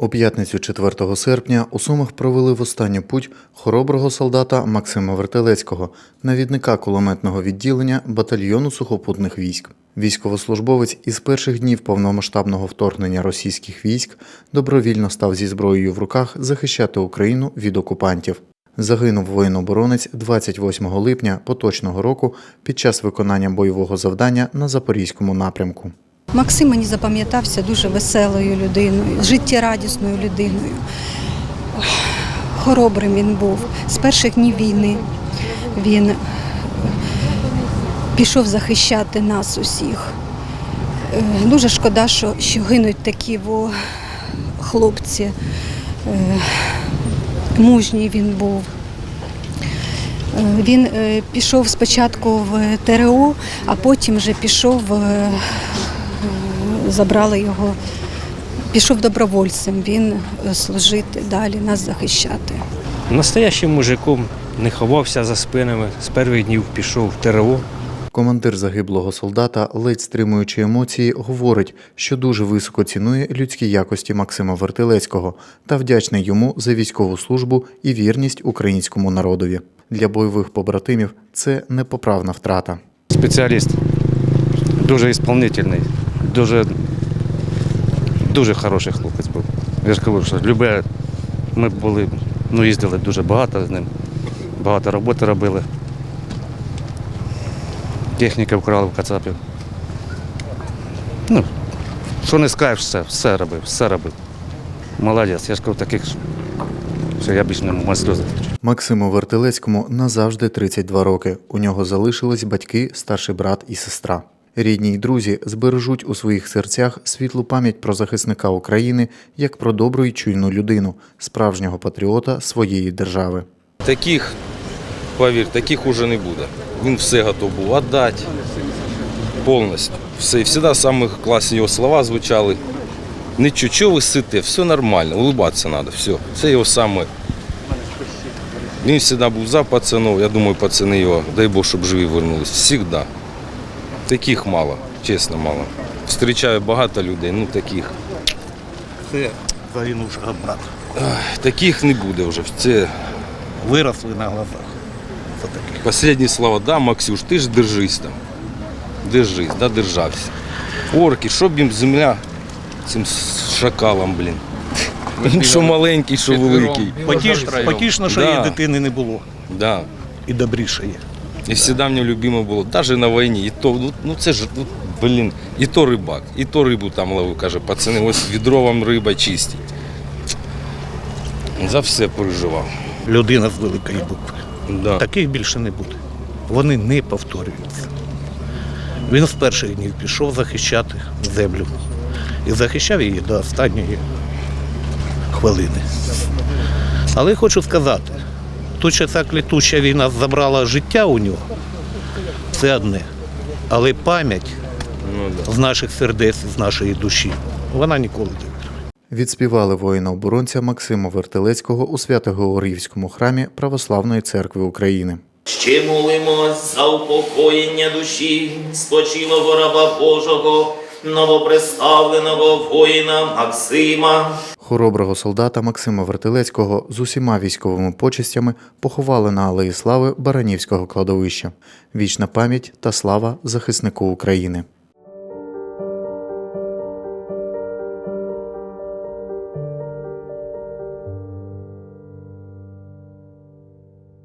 У п'ятницю 4 серпня у Сумах провели в останню путь хороброго солдата Максима Вертелецького, навідника кулеметного відділення батальйону сухопутних військ. Військовослужбовець із перших днів повномасштабного вторгнення російських військ добровільно став зі зброєю в руках захищати Україну від окупантів. Загинув воїн-оборонець 28 липня поточного року під час виконання бойового завдання на Запорізькому напрямку. Максим мені запам'ятався дуже веселою людиною, життєрадісною людиною. Хоробрим він був. З перших днів війни він пішов захищати нас усіх. Е, Дуже шкода, що, що гинуть такі во хлопці. Е, Мужній він був. Е, Він пішов спочатку в ТРО, а потім вже пішов, е, забрали його, пішов добровольцем він е, служити далі, нас захищати. Настоящим мужиком не ховався за спинами. З перших днів пішов в ТРО. Командир загиблого солдата, ледь стримуючи емоції, говорить, що дуже високо цінує людські якості Максима Вертилецького та вдячний йому за військову службу і вірність українському народові. Для бойових побратимів це непоправна втрата. Спеціаліст дуже ісполнительний, дуже, дуже хороший хлопець був. Я ж кажу, що любе, ми були, ну, їздили дуже багато з ним, багато роботи робили. Техніка вкрали в Кацапів. Ну, що не скажеш, все, все робив, все робив. Молодець, я ж кажу, таких, що я більше не можу сльози. Максиму Вертилецькому назавжди 32 роки. У нього залишились батьки, старший брат і сестра. Рідні й друзі збережуть у своїх серцях світлу пам'ять про захисника України як про добру й чуйну людину, справжнього патріота своєї держави. Таких, повір, таких уже не буде. Він все готов був віддати повністю. Все. І завжди самі класні його слова звучали. Нічого, чого ви сите, все нормально, улыбатися треба, все. Це його саме. Він завжди був за пацанов, я думаю, пацани його, дай Бог, щоб живі вернулись. Всігда. Таких мало, чесно мало. Встрічаю багато людей, ну таких. Це загинувшого брата. Таких не буде вже. Це Виросли на глазах. Це таке. Слова, да, Максюш, ти ж держись там. Держись, да, держався. Орки, щоб їм земля цим шакалам, блін. Що маленький, що великий. Потіш, потішно, що Да. її дитини не було. Да. І добріше є. І завжди мені любимо було, навіть на війні, і то, ну, це ж, ну, блін, і то рибак, і то рибу там ловив, каже, пацани, ось відро вам риба чистить. За все переживав. Людина з великої букви. Да. Таких більше не буде. Вони не повторюються. Він з перших днів пішов захищати землю. І захищав її до останньої хвилини. Але хочу сказати, тут ще ця клітуща війна забрала життя у нього. Це одне. Але пам'ять Ну, да. з наших сердець, з нашої душі, вона ніколи не. Відспівали воїна-оборонця Максима Вертилецького у Свято-Георгіївському храмі Православної церкви України. Ще молимось за упокоєння душі спочилого раба Божого, новоприставленого воїна Максима. Хороброго солдата Максима Вертилецького з усіма військовими почестями поховали на Алеї Слави Баранівського кладовища. Вічна пам'ять та слава захиснику України.